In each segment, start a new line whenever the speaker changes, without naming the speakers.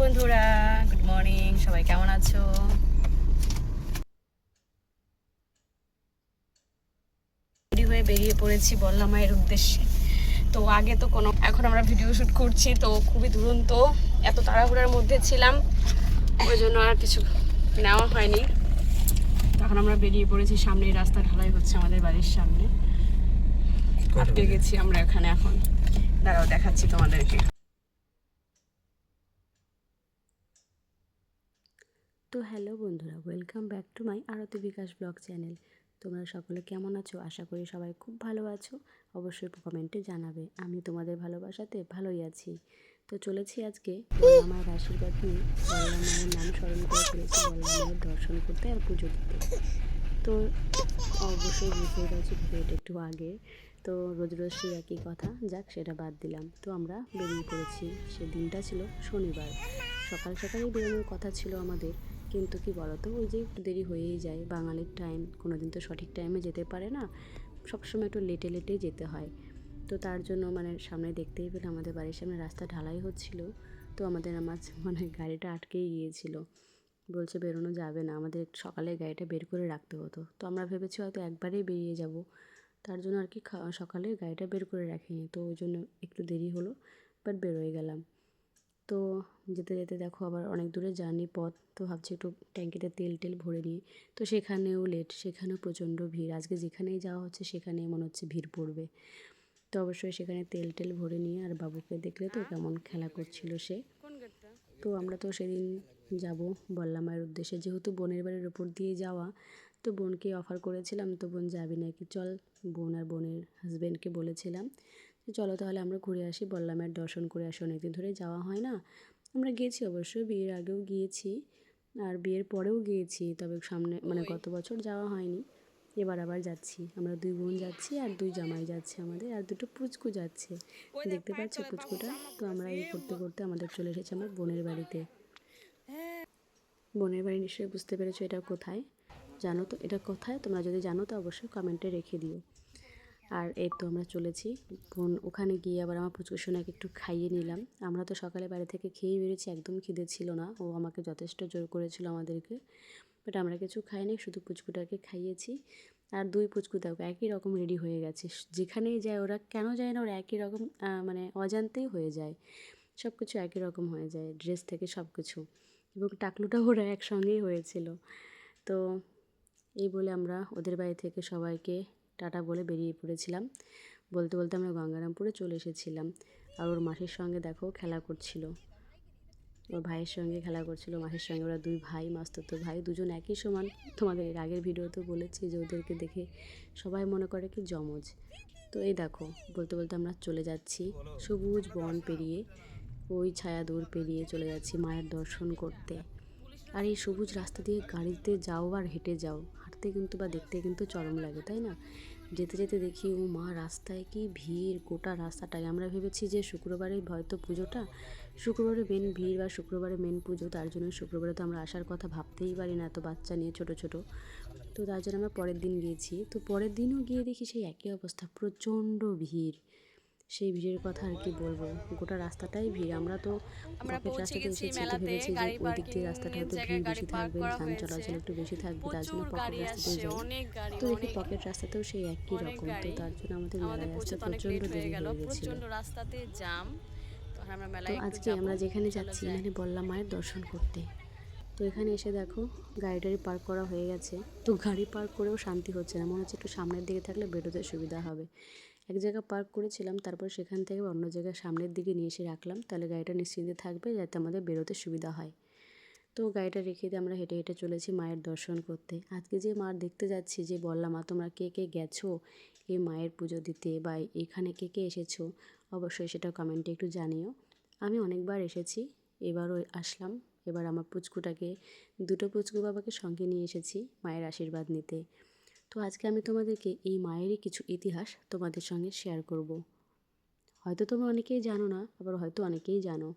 বন্ধুরা good morning সবাই কেমন আছো? হয়ে বেরিয়ে পড়েছি বললাম মায়ের উদ্দেশ্যে। তো আগে তো কোনো এখন আমরা ভিডিও শ্যুট করছি তো খুবই দুরন্ত এত তাড়াহুড়ার মধ্যে ছিলাম ওই জন্য আর কিছু নেওয়া হয়নি। তখন আমরা বেরিয়ে পড়েছি সামনেই রাস্তা ঢালাই হচ্ছে আমাদের বাড়ির সামনে। আটকে গেছি আমরা এখানে এখন। দাঁড়াও দেখাচ্ছি তোমাদেরকে।
তো হ্যালো বন্ধুরা, welcome back to my Arati Bikash blog channel. তোমরা সকলে কেমন আছো? আশা করি সবাই খুব ভালো আছো। অবশ্যই কমেন্টে জানাবে, আমি তোমাদের ভালোবাসাতে ভালোই আছি। তো চলেছি আজকে আমার আশীর্বাদ নিয়ে বল্লা মায়ের নাম স্মরণ করে চলেছি মায়ের দর্শন করতে আর পুজো দিতে। তো অবশ্যই বুঝতে পেরেছি ভিডিওটা একটু আগে। তো রোজ রোজ সেই একই কথা, যাক সেটা বাদ দিলাম। তো আমরা বেরিয়ে পড়েছি, সে দিনটা ছিল শনিবার। সকাল সকালেই বেরোনোর কথা ছিল আমাদের। কিন্তু কি বলতো, ওই যে একটু দেরি হয়েই যায়। বাঙালির টাইম কোনো দিন তো সঠিক টাইমে যেতে পারে না। সবসময় একটু লেটে লেটেই যেতে হয়। তো তার জন্য মানে সামনে দেখতেই পেলে আমাদের বাড়ির সামনে রাস্তা ঢালাই হচ্ছিল। তো আমাদের আমার মানে গাড়িটা আটকেই গিয়েছিল। বলছে, বেরোনো যাবে না। আমাদের একটু সকালে গাড়িটা বের করে রাখতে হতো। তো আমরা ভেবেছি হয়তো একবারেই বেরিয়ে যাব। তার জন্য আর কি সকালে গাড়িটা বের করে রাখিনি। তো ওই জন্য একটু দেরি হলো বাট বেরোয় গেলাম। তো যেতে যেতে দেখো আবার অনেক দূরে জার্নি পথ। তো ভাবছি একটু ট্যাঙ্কিতে তেল, টেল ভরে নিই। তো সেখানেও লেট সেখানেও প্রচণ্ড ভিড়। আজকে যেখানেই যাওয়া হচ্ছে সেখানে মনে হচ্ছে ভিড় পড়বে। তো অবশ্যই সেখানে তেল, টেল ভরে নিয়ে আর বাবুকে দেখলে তো কেমন খেলা করছিল সে। তো আমরা তো সেদিন যাব বললাম মায়ের উদ্দেশ্যে। যেহেতু বোনের বাড়ির ওপর দিয়ে যাওয়া, তো বোনকে অফার করেছিলাম। তো বোন যাবি নাকি? চল বোন আর বোনের হাজব্যান্ডকে বলেছিলাম। চলো তাহলে আমরা ঘুরে আসি বল্লামের দর্শন করে আসি অনেকদিন ধরে যাওয়া হয় না। আমরা গিয়েছি অবশ্যই বিয়ের আগেও গিয়েছি আর বিয়ের পরেও গিয়েছি তবে সামনে মানে গত বছর যাওয়া হয়নি। এবার আবার যাচ্ছি আমরা দুই বোন যাচ্ছি আর দুই জামাই যাচ্ছে আমাদের আর দুটো পুচকু যাচ্ছে। দেখতে পাচ্ছ পুচকুটা? তো আমরা এই করতে করতে আমাদের চলে এসেছে আমার বোনের বাড়িতে। বোনের বাড়ি নিশ্চয়ই বুঝতে পেরেছ এটা কোথায়? জানো তো এটা কোথায়? তোমরা যদি জানো তো অবশ্যই কমেন্টে রেখে দিও। আর এই তো আমরা চলেছি। বোন ওখানে গিয়ে আবার আমার পুচকু সোনাকে একটু খাইয়ে নিলাম। আমরা তো সকালে বাড়ি থেকে খেয়েই বেরিয়েছি একদম খিদে ছিল না। ও আমাকে যথেষ্ট জোর করেছিল আমাদেরকে। বাট আমরা কিছু খাইনি শুধু পুচকুটাকে খাইয়েছি। আর দুই পুচকু দেখো, একই রকম রেডি হয়ে গেছে। যেখানেই যায় ওরা, কেন যায় না, ওরা একই রকম মানে অজান্তেই হয়ে যায়। সব কিছু একই রকম হয়ে যায় ড্রেস থেকে সব কিছু এবং টাকলুটা ওরা একসঙ্গেই হয়েছিল। তো এই বলে আমরা ওদের বাড়ি থেকে সবাইকে টাটা বলে বেরিয়ে পড়েছিলাম। বলতে বলতে আমরা গঙ্গারামপুরে চলে এসেছিলাম। আর ওর মাসির সঙ্গে দেখো খেলা করছিল। ওর ভাইয়ের সঙ্গে খেলা করছিল, মাসির সঙ্গে। ওরা দুই ভাই মাস্ততো ভাই, দুজন একই সমান। তোমাদের এর আগের ভিডিওতে বলেছি যে ওদেরকে দেখে সবাই মনে করে কি জমজ তো এই দেখো, বলতে বলতে আমরা চলে যাচ্ছি সবুজ বন পেরিয়ে, ওই ছায়া দূর পেরিয়ে চলে যাচ্ছি মায়ের দর্শন করতে। আর এই সবুজ রাস্তা দিয়ে গাড়িতে যাও আর হেঁটে যাও। হাঁটতে কিন্তু বা দেখতে কিন্তু চরম লাগে, তাই না? যেতে যেতে দেখি, ও মা, রাস্তায় কি ভিড়, গোটা রাস্তাটায় আমরা ভেবেছি যে শুক্রবারে হয়তো পুজোটা। শুক্রবারে মেন ভিড় বা শুক্রবারে মেন পুজো, তার জন্য শুক্রবারে তো আমরা আসার কথা ভাবতেই পারি না এত বাচ্চা নিয়ে, ছোট ছোট। তো তার জন্য আমরা পরের দিন গিয়েছি। তো পরের দিনও গিয়ে দেখি সেই একই অবস্থা, প্রচণ্ড ভিড়। সেই ভিড়ের কথা আর কি বলব। গোটা রাস্তাটাই ভিড়। আমরা তো
আমরা
পকেট
পৌঁছে
রাস্তাতে
গেছি
এসেছি তো
মেলাতে,
ভেবেছি যে
গাড়ি
ওই দিক দিয়ে রাস্তাটা হয়তো ভিড় বেশি থাকবে যান চলাচল একটু বেশি থাকবে তার জন্য পকেট রাস্তাতেই যাই। তো দেখি পকেট রাস্তাতেও সেই একই রকম। তো তার জন্য আমাদের মেলায় আসতে প্রচণ্ড দেরি হয়ে গেছিল।
প্রচণ্ড রাস্তাতে জাম তো
আজকে আমরা যেখানে যাচ্ছি। মানে বললাম মায়ের দর্শন করতে। তো এখানে এসে দেখো গাড়ি টাড়ি পার্ক করা হয়ে গেছে। তো গাড়ি পার্ক করেও শান্তি হচ্ছে না মনে হচ্ছে একটু সামনের দিকে থাকলে বেরোতে সুবিধা হবে। এক জায়গায় পার্ক করেছিলাম, তারপর সেখান থেকে অন্য জায়গায় সামনের দিকে নিয়ে এসে রাখলাম, তাহলে গাড়িটা নিশ্চিন্তে থাকবে যাতে আমাদের বেরোতে সুবিধা হয়। তো গাড়িটা রেখে দিয়ে আমরা হেঁটে হেঁটে চলেছি মায়ের দর্শন করতে। আজকে যে মার দেখতে যাচ্ছি, যে বললাম, মা, তোমরা কে কে গেছো এই মায়ের পুজো দিতে বা এখানে কে কে এসেছ? অবশ্যই সেটা কমেন্টে একটু জানিও। আমি অনেকবার এসেছি, এবারও আসলাম, এবার আমার পুচকুটাকে, দুটো পুচকু বাবাকে সঙ্গে নিয়ে এসেছি মায়ের আশীর্বাদ নিতে। তো আজকে আমি তোমাদেরকে এই মায়েরই কিছু ইতিহাস তোমাদের সঙ্গে শেয়ার করব। হয়তো তোমরা অনেকেই জানো না, আবার হয়তো অনেকেই জানো।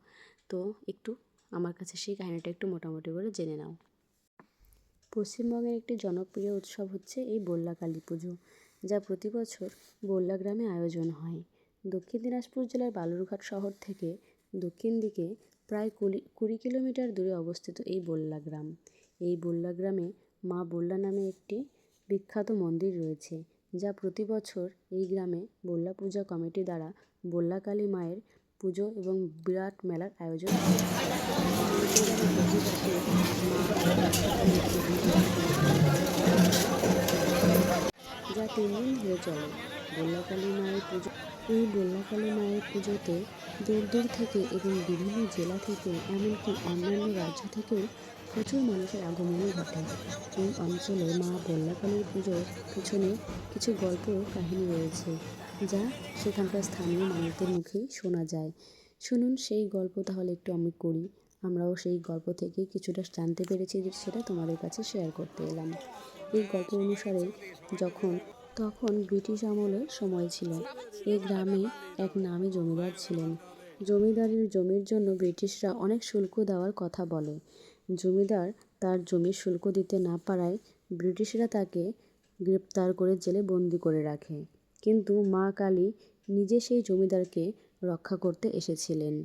তো একটু আমার কাছে সেই কাহিনিটা একটু মোটামুটি করে জেনে নাও। পশ্চিমবঙ্গের একটি জনপ্রিয় উৎসব হচ্ছে এই বল্লা কালী পুজো, যা প্রতি বছর বল্লা গ্রামে আয়োজন হয়। দক্ষিণ দিনাজপুর জেলার বালুরঘাট শহর থেকে দক্ষিণ দিকে প্রায় কুড়ি কুড়ি কিলোমিটার দূরে অবস্থিত এই বল্লা গ্রাম। এই বল্লা গ্রামে মা বল্লা নামে একটি বিখ্যাত মন্দির রয়েছে, যা প্রতি বছর এই গ্রামে বল্লা পূজা কমিটি দ্বারা বল্লা কালী মায়ের পুজো এবং বিরাট মেলার আয়োজন যা তিন দিন ধরে চলে বল্লাকালী মায়ের পুজো। এই বল্লাকালী মায়ের পুজোতে দূর দূর থেকে এবং বিভিন্ন জেলা থেকে, এমনকি অন্যান্য রাজ্য থেকেও প্রচুর মানুষের আগমনও ঘটে। এই অঞ্চলে মা বল্লাকালীর পুজোর পিছনে কিছু গল্প কাহিনী রয়েছে, যা সেখানকার স্থানীয় মানুষদের মুখেই শোনা যায়। শুনুন সেই গল্প তাহলে একটু আমি করি। আমরাও সেই গল্প থেকে কিছুটা জানতে পেরেছি সেটা তোমাদের কাছে শেয়ার করতে এলাম। এই গল্প অনুসারে যখন, তখন ব্রিটিশ আমলের সময় ছিল। এই গ্রামে এক নামী জমিদার ছিলেন। জমিদারের জমির জন্য ব্রিটিশরা অনেক শুল্ক দেওয়ার কথা বলে। জমিদার তার জমির শুল্ক দিতে না পারায় ব্রিটিশরা তাকে গ্রেপ্তার করে জেলে বন্দি করে রাখে। কিন্তু মা কালী নিজে সেই জমিদারকে রক্ষা করতে এসেছিলেন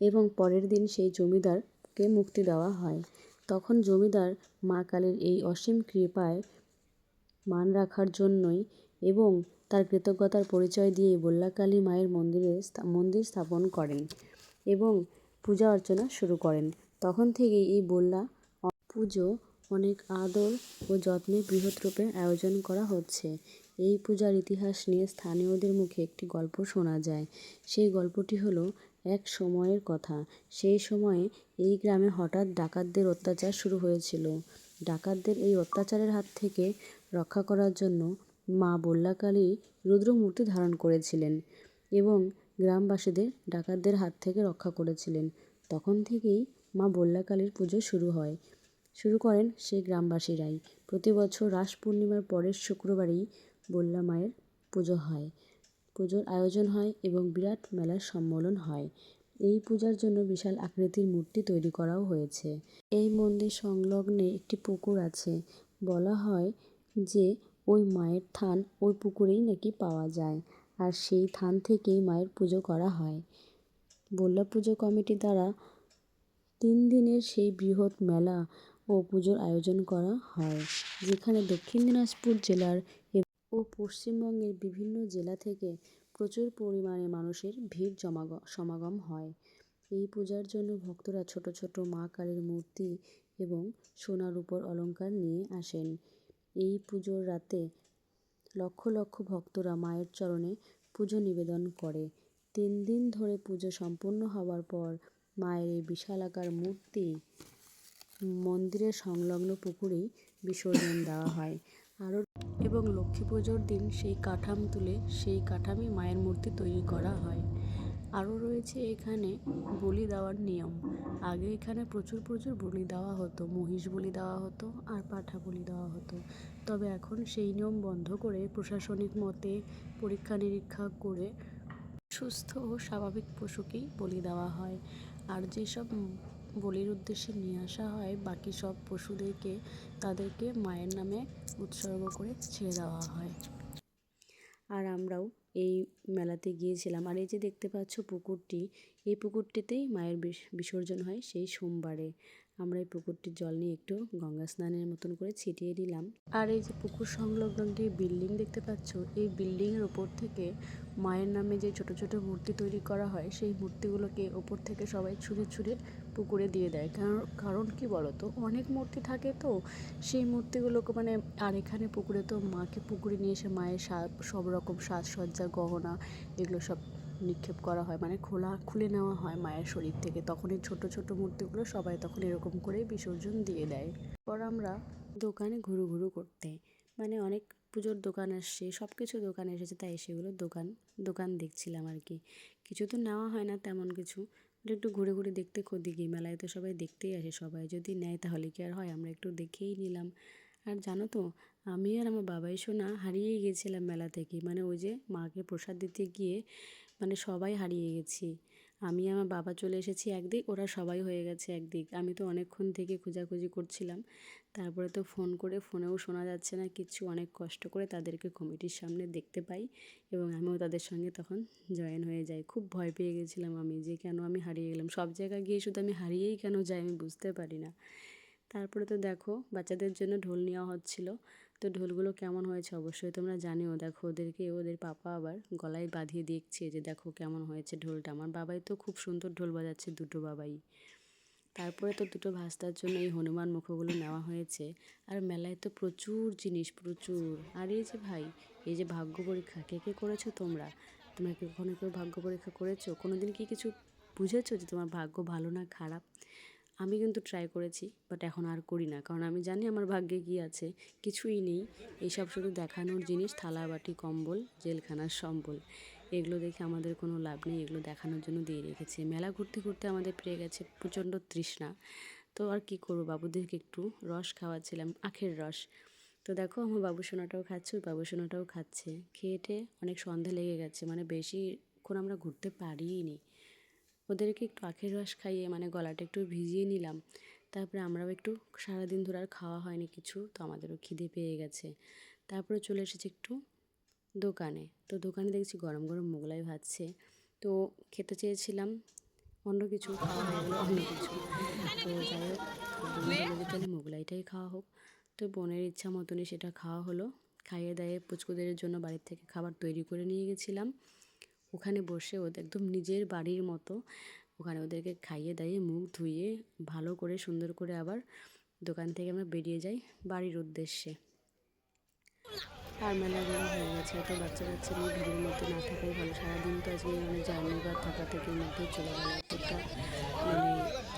এবং পরের দিন সেই জমিদারকে মুক্তি দেওয়া হয়। তখন জমিদার মা কালীর এই অসীম কৃপায় মান রাখার জন্যই এবং তার কৃতজ্ঞতার পরিচয় দিয়ে বল্লাকালী মায়ের মন্দিরে মন্দির স্থাপন করেন এবং পূজা অর্চনা শুরু করেন। তখন থেকেই এই বল্লা পুজো অনেক আদর ও যত্নে বৃহৎ রূপে আয়োজন করা হচ্ছে। এই পূজার ইতিহাস নিয়ে স্থানীয়দের মুখে একটি গল্প শোনা যায়। সেই গল্পটি হলো এক সময়ের কথা। সেই সময়ে এই গ্রামে হঠাৎ ডাকাতদের অত্যাচার শুরু হয়েছিল। ডাকাতদের এই অত্যাচারের হাত থেকে রক্ষা করার জন্য মা বল্লাকালী রুদ্রমূর্তি ধারণ করেছিলেন এবং গ্রামবাসীদের ডাকাতদের হাত থেকে রক্ষা করেছিলেন। তখন থেকেই মা বল্লাকালীর পুজো শুরু হয়। শুরু করেন সেই গ্রামবাসীরাই। প্রতি বছর রাস পূর্ণিমার পরের শুক্রবারেই বল্লা মায়ের পুজো হয়। পুজোর আয়োজন হয় এবং বিরাট মেলার সম্মেলন হয়। এই পূজার জন্য বিশাল আকৃতির মূর্তি তৈরি করাও হয়েছে। এই মন্দির সংলগ্নে একটি পুকুর আছে। বলা হয় যে ওই মায়ের থান ওই পুকুরেই নাকি পাওয়া যায়। আর সেই থান থেকেই মায়ের পুজো করা হয়। বল্লা পুজো কমিটি দ্বারা তিন দিনের সেই বৃহৎ মেলা ও পুজোর আয়োজন করা হয়, যেখানে দক্ষিণ দিনাজপুর জেলার ও পশ্চিমবঙ্গের বিভিন্ন জেলা থেকে প্রচুর পরিমাণে মানুষের ভিড় জমাগ, সমাগম হয়। এই পূজার জন্য ভক্তরা ছোট ছোট মা কালীর মূর্তি এবং সোনার উপর অলংকার নিয়ে আসেন। এই পুজোর রাতে লক্ষ লক্ষ ভক্তরা মায়ের চরণে পুজো নিবেদন করে। তিন দিন ধরে পুজো সম্পূর্ণ হওয়ার পর মায়ের এই বিশালাকার মূর্তি মন্দিরের সংলগ্ন পুকুরেই বিসর্জন দেওয়া হয়। আরও এবং লক্ষ্মী পুজোর দিন সেই কাঠাম তুলে সেই কাঠামে মায়ের মূর্তি তৈরি করা হয়। আরও রয়েছে এখানে বলি দেওয়ার নিয়ম। আগে এখানে প্রচুর প্রচুর বলি দেওয়া হতো, মহিষ বলি দেওয়া হতো আর পাঠা বলি দেওয়া হতো। তবে এখন সেই নিয়ম বন্ধ করে প্রশাসনিক মতে পরীক্ষা নিরীক্ষা করে সুস্থ ও স্বাভাবিক পশুকেই বলি দেওয়া হয়। আর যেসব বলির উদ্দেশ্যে নিয়ে আসা হয়, বাকি সব পশুদেরকে তাদেরকে মায়ের নামে উৎসর্গ করে ছেড়ে দেওয়া হয়। আর আমরাও এই মেলাতে গিয়েছিলাম। আর এই যে দেখতে পাচ্ছ পুকুরটি, এই পুকুরটিতেই মায়ের বিস- বিসর্জন হয় সেই সোমবারে। আমরা এই পুকুরটির জল নিয়ে একটু গঙ্গা স্নানের মতন করে ছিটিয়ে নিলাম আর এই যে পুকুর সংলগ্ন যে বিল্ডিং দেখতে পাচ্ছ, এই বিল্ডিংয়ের ওপর থেকে মায়ের নামে যে ছোট ছোট মূর্তি তৈরি করা হয়, সেই মূর্তিগুলোকে ওপর থেকে সবাই ছুঁড়ে ছুঁড়ে পুকুরে দিয়ে দেয়। কারণ কারণ কি বলো তো অনেক মূর্তি থাকে তো। সেই মূর্তিগুলোকে মানে আর এখানে পুকুরে তো মাকে পুকুরে নিয়ে এসে মায়ের সব রকম সাজসজ্জা, গহনা, এগুলো সব নিক্ষেপ করা হয় মানে খোলা, খুলে নেওয়া হয় মায়ের শরীর থেকে। তখন এই ছোটো ছোটো মূর্তিগুলো সবাই তখন এরকম করেই বিসর্জন দিয়ে দেয়। পর আমরা দোকানে ঘুরু ঘুরু করতে। মানে অনেক পুজোর দোকান আসছে সব কিছু দোকান এসেছে, তাই সেগুলো দোকান দোকান দেখছিলাম আর কি। কিছু তো নেওয়া হয় না তেমন কিছু। but একটু ঘুরে ঘুরে দেখতে দিকে মেলায় তো সবাই দেখতেই আসে, সবাই যদি নেয় তাহলে কি আর হয়? আমরা একটু দেখেই নিলাম। আর জানো তো, আমি আর আমার বাবাই সোনা হারিয়েই গেছিলাম মেলা থেকে। মানে ওই যে মাকে প্রসাদ দিতে গিয়ে মানে সবাই হারিয়ে গেছি। আমি আমার বাবা চলে এসেছি একদিক, ওরা সবাই হয়ে গেছে একদিক। আমি তো অনেকক্ষণ থেকে খোঁজাখুঁজি করছিলাম। তারপরে তো ফোন করে, ফোনেও শোনা যাচ্ছে না, কিছু অনেক কষ্ট করে তাদেরকে কমিটির সামনে দেখতে পাই এবং আমিও তাদের সঙ্গে তখন জয়েন হয়ে যাই। খুব ভয় পেয়ে গেছিলাম আমি যে কেন আমি হারিয়ে গেলাম। সব জায়গায় গিয়ে শুধু আমি হারিয়েই কেন যাই আমি বুঝতে পারি না। তারপরে তো দেখো, বাচ্চাদের জন্য ঢোল নেওয়া হচ্ছিল। তো ঢোলগুলো কেমন হয়েছে অবশ্যই তোমরা জানিও। দেখো ওদেরকে, ওদের পাপা আবার গলায় বাঁধিয়ে দেখছে যে, দেখো কেমন হয়েছে ঢোলটা। আমার বাবাই তো খুব সুন্দর ঢোল বাজাচ্ছে, দুটো বাবাই। তারপরে তো দুটো ভাস্তার জন্য এই হনুমান মুখগুলো নেওয়া হয়েছে। আর মেলায় তো প্রচুর জিনিস, প্রচুর। আর এই যে ভাই, এই যে ভাগ্য পরীক্ষা, কে কে করেছ তোমরা? তোমরা কি কখনো কেউ ভাগ্য পরীক্ষা করেছ? কোনো দিন কি কিছু বুঝেছ যে তোমার ভাগ্য ভালো না খারাপ? আমি কিন্তু ট্রাই করেছি বাট এখন আর করি না। কারণ আমি জানি আমার ভাগ্যে কী আছে, কিছুই নেই। এইসব শুধু দেখানোর জিনিস, থালা, বাটি, কম্বল জেলখানার সম্বল। এগুলো দেখে আমাদের কোনো লাভ নেই, এগুলো দেখানোর জন্য দিয়ে রেখেছে। মেলা ঘুরতে ঘুরতে আমাদের পেয়ে গেছে প্রচণ্ড তৃষ্ণা। তো আর কি করব, বাবুদেরকে একটু রস খাওয়াচ্ছিলাম, আখের রস। তো দেখো, আমার বাবু সোনাটাও খাচ্ছে, ওই বাবু সোনাটাও খাচ্ছে। খেয়েটে অনেক সন্ধে লেগে গেছে মানে বেশিক্ষণ আমরা ঘুরতে পারিনি ওদেরকে একটু আখের রস খাইয়ে মানে গলাটা একটু ভিজিয়ে নিলাম। তারপরে আমরাও একটু সারাদিন ধরে আর খাওয়া হয়নি কিছু, তো আমাদেরও খিদে পেয়ে গেছে। তারপরে চলে এসেছি একটু দোকানে। তো দোকানে দেখছি গরম গরম মোগলাই ভাজছে। তো খেতে চেয়েছিলাম অন্য কিছু, খাওয়া অন্য কিছু। তো যাই হোক তাহলে মোগলাইটাই খাওয়া হোক। তো বোনের ইচ্ছা মতনই সেটা খাওয়া হলো। খাইয়ে দাইয়ে পুচকুদের জন্য বাড়ির থেকে খাবার তৈরি করে নিয়ে গেছিলাম। ওখানে বসে ওদের একদম নিজের বাড়ির মতো। ওখানে ওদেরকে খাইয়ে দাইয়ে মুখ ধুইয়ে ভালো করে সুন্দর করে আবার দোকান থেকে আমরা বেরিয়ে যাই বাড়ির উদ্দেশ্যে। আর মেলা ঘোরা হয়ে গেছে। এত বাচ্চা কাচ্চা নিয়ে ভিড়ের মধ্যে না থাকাই ভালো। সারাদিন তো আজকে মানে জার্নি বা থাকা থেকে মধ্যে চলে গেল। এতটা মানে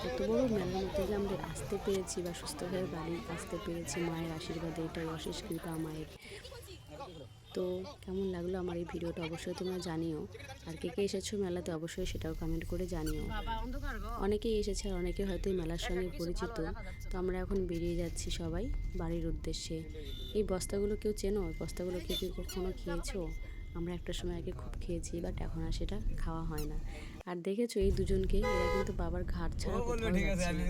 এত বড় মেলার মধ্যে যে আমরা আসতে পেরেছি বা সুস্থ হয়ে বাড়ি আসতে পেরেছি। মায়ের আশীর্বাদে এটাই অশেষ কৃপা মায়ের। তো কেমন লাগল আমার এই ভিডিওটা অবশ্যই তোমরা জানিও। আর কে কে এসেছ মেলাতে অবশ্যই সেটাও কমেন্ট করে জানিও। অনেকেই এসেছে আর অনেকে হয়তো এই মেলার সঙ্গে পরিচিত। তো আমরা এখন বেরিয়ে যাচ্ছি সবাই বাড়ির উদ্দেশ্যে। এই বস্তাগুলো কেউ চেনো? বস্তাগুলো কেউ কেউ কখনো খেয়েছো? আমরা একটা সময় আগে খুব খেয়েছি বাট এখন আর সেটা খাওয়া হয় না। আর দেখেছ এই দুজনকে? এরা কিন্তু বাবার ঘাড় ছাড়া কোথাও যাচ্ছে না।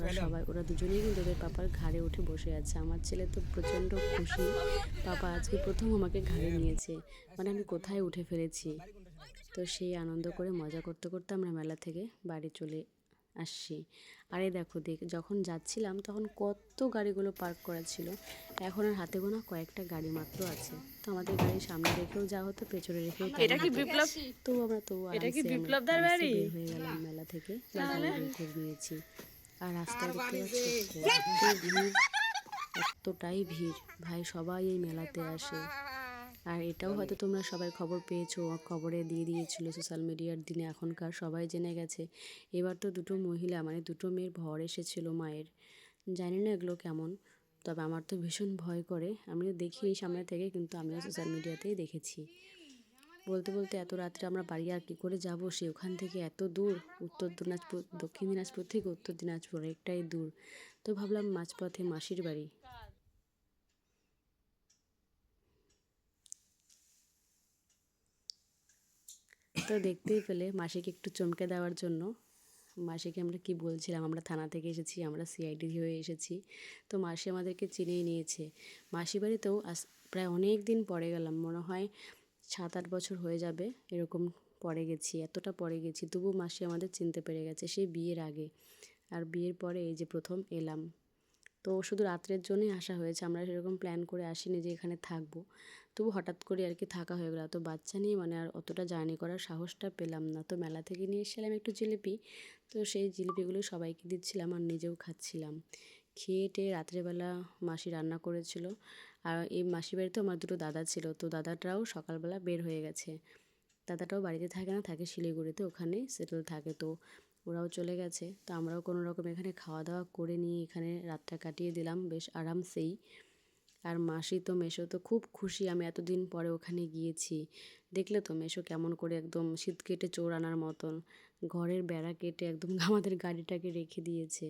ওরা সবাই ওরা দুজনেই কিন্তু ওদের পাপার ঘাড়ে উঠে বসে আছে। আমার ছেলে তো প্রচণ্ড খুশি। পাপা আজকে প্রথম আমাকে ঘাড়ে নিয়েছে। মানে আমি কোথায় উঠে ফেলেছি? তো সেই আনন্দ করে মজা করতে করতে আমরা মেলা থেকে বাড়ি চলে আসছি। আরে দেখো দেখ যখন যাচ্ছিলাম তখন কত গাড়িগুলো পার্ক করা ছিল। এখন আর হাতে গোনা কয়েকটা গাড়ি মাত্র আছে। তো আমাদের গাড়ির সামনে রেখেও যাওয়া হতো পেছনে রেখেও
এটা কি বিপ্লব
তো আমরা তো
এটা কি বিপ্লবদার
আরামসে
বাড়ি?
হয়ে গেলাম মেলা থেকে। নিয়েছি। আর রাস্তায় দেখতে পাচ্ছ এতটাই ভিড়। ভাই সবাই এই মেলাতে আসে। আর এটাও হয়তো তোমরা সবাই খবর পেয়েছ খবরে দিয়ে দিয়েছিল সোশ্যাল মিডিয়ার দিনে এখনকার সবাই জেনে গেছে। এবার তো দুটো মহিলা মানে দুটো মেয়ের ভর এসেছিল মায়ের। জানি না এগুলো কেমন তবে আমার তো ভীষণ ভয় করে। আমি তো দেখি এই সামনে থেকে কিন্তু আমিও সোশ্যাল মিডিয়াতেই দেখেছি। বলতে বলতে এত রাত্রে আমরা বাড়ি আর কী করে যাব? সে ওখান থেকে এত দূর? উত্তর দিনাজপুর দক্ষিণ দিনাজপুর থেকে উত্তর দিনাজপুর একটাই দূর। তো ভাবলাম মাঝপথে মাসির বাড়ি। তো দেখতেই পেলে মাসিকে একটু চমকে দেওয়ার জন্য। মাসিকে আমরা কি বলছিলাম? আমরা থানা থেকে এসেছি, আমরা সিআইডি হয়ে এসেছি। তো মাসি আমাদেরকে চিনেই নিয়েছে। মাসি বাড়িতেও আস প্রায় অনেক দিন পরে গেলাম। মনে হয় সাত আট বছর হয়ে যাবে এরকম পরে গেছি, এতটা পরে গেছি। তবু মাসি আমাদের চিনতে পেরে গেছে সেই বিয়ের আগে। আর বিয়ের পরে এই যে প্রথম এলাম। তো শুধু রাত্রের জন্যই আসা হয়েছে। আমরা সেরকম প্ল্যান করে আসিনি যে এখানে থাকব। তবু হঠাৎ করে আর কি থাকা হয়ে গেলো। তো বাচ্চা নিয়ে মানে আর অতটা জার্নি করার সাহসটা পেলাম না। তো মেলা থেকে নিয়ে এসেছিলাম একটু জিলিপি। তো সেই জিলিপিগুলো সবাইকে দিচ্ছিলাম আর নিজেও খাচ্ছিলাম। খেয়ে টেয়ে রাত্রেবেলা মাসি রান্না করেছিল। আর এই মাসি বাড়িতে আমার দুটো দাদা ছিল। তো দাদাটাও সকালবেলা বের হয়ে গেছে। দাদাটাও বাড়িতে থাকে না, থাকে শিলিগুড়িতে। ওখানে সেটেল থাকে। তো ওরাও চলে গেছে। তো আমরাও কোনো রকম এখানে খাওয়া দাওয়া করে নিয়ে এখানে রাতটা কাটিয়ে দিলাম। বেশ আরামসেই। আর মাসি তো মেশো তো খুব খুশি আমি এতদিন পরে ওখানে গিয়েছি। দেখলে তো মেশো কেমন করে একদম শীত কেটে চোর আনার মতন। ঘরের বেড়া কেটে একদম আমাদের গাড়িটাকে রেখে দিয়েছে।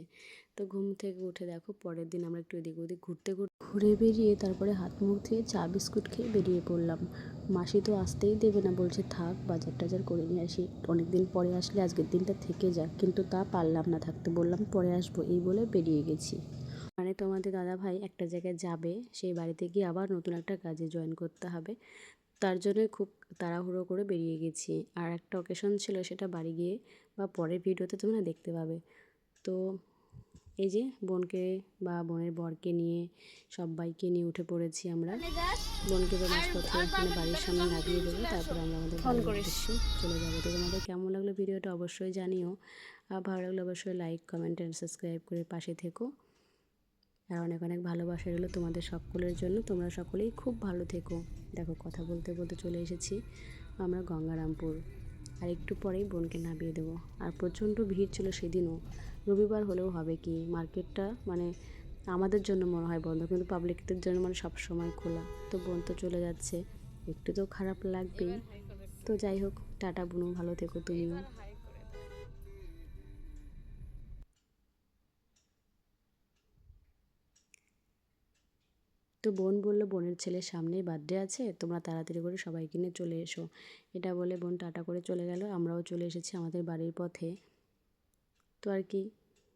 তো ঘুম থেকে উঠে দেখো পরের দিন আমরা একটু এদিক ওদিক ঘুরতে ঘুরতে ঘুরে বেরিয়ে তারপরে হাত মুখ ধুয়ে চা বিস্কুট খেয়ে বেরিয়ে পড়লাম। মাসি তো আসতেই দেবে না, বলছে থাক বাজার টাজার করে নিয়ে আসি। অনেক দিন পরে আসলে আজকের দিনটা থেকে যাক, কিন্তু তা পারলাম না থাকতে। বললাম পরে আসব, এই বলে বেরিয়ে গেছি। মানে তোমাদের দাদা ভাই একটা জায়গায় যাবে, সেই বাড়িতে গিয়ে আবার নতুন একটা কাজে জয়েন করতে হবে। তার জন্যই খুব তাড়াহুড়ো করে বেরিয়ে গেছি। আর একটা অকেশন ছিল সেটা বাড়ি গিয়ে বা পরের ভিডিওতে তোমরা দেখতে পাবে। তো এই যে বোনকে বা বোনের বরকে নিয়ে সবাইকে নিয়ে উঠে পড়েছি আমরা। বোনকে তো মাঝপথে বাড়ির সামনে লাগিয়ে দেবো তারপর আমরা আমাদের। উদ্দেশ্যে চলে যাব। তো তোমাদের কেমন লাগল ভিডিওটা অবশ্যই জানিও। আর ভালো লাগলে অবশ্যই লাইক কমেন্ট অ্যান্ড সাবস্ক্রাইব করে পাশে থেকো। আর অনেক অনেক ভালোবাসা রইল তোমাদের সকলের জন্য। তোমরা সকলেই খুব ভালো থেকো। দেখো, কথা বলতে বলতে চলে এসেছি আমরা গঙ্গারামপুর। আর একটু পরেই বোনকে নামিয়ে দেবো। আর প্রচণ্ড ভিড় ছিল সেদিনও। রবিবার হলেও হবে কি? মার্কেটটা মানে আমাদের জন্য মনে হয় বন্ধ, কিন্তু পাবলিকদের জন্য মানে সব সময় খোলা। তো বোন তো চলে যাচ্ছে। একটু তো খারাপ লাগবেই। তো যাই হোক, টাটা বোনও ভালো থেকো তুমিও। তো বোন বলল, বোনের ছেলের সামনেই বার্থডে আছে, তোমরা তাড়াতাড়ি করে সবাই কিনে চলে এসো। এটা বলে বোন টাটা করে চলে গেল, আমরাও চলে এসেছি আমাদের বাড়ির পথে। তো আর কি,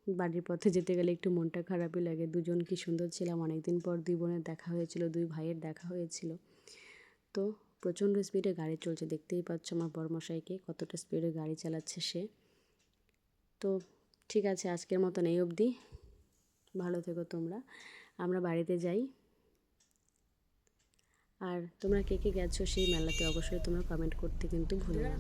বাড়ির পথে যেতে গেলে একটু মনটা খারাপই লাগে। দুজন কি সুন্দর ছিলাম, অনেকদিন পর দুই বোনের দেখা হয়েছিল, দুই ভাইয়ের দেখা হয়েছিল। তো প্রচণ্ড স্পিডে গাড়ি চলছে, দেখতেই পাচ্ছ আমার বরমশাইকে, কতটা স্পিডে গাড়ি চালাচ্ছে সে। তো ঠিক আছে, আজকের মতন এই অবধি। ভালো থেকো তোমরা। আমরা বাড়িতে যাই। আর তোমরা কে কে গেছো সেই মেলাতে অবশ্যই তোমরা কমেন্ট করতে কিন্তু ভুলো না।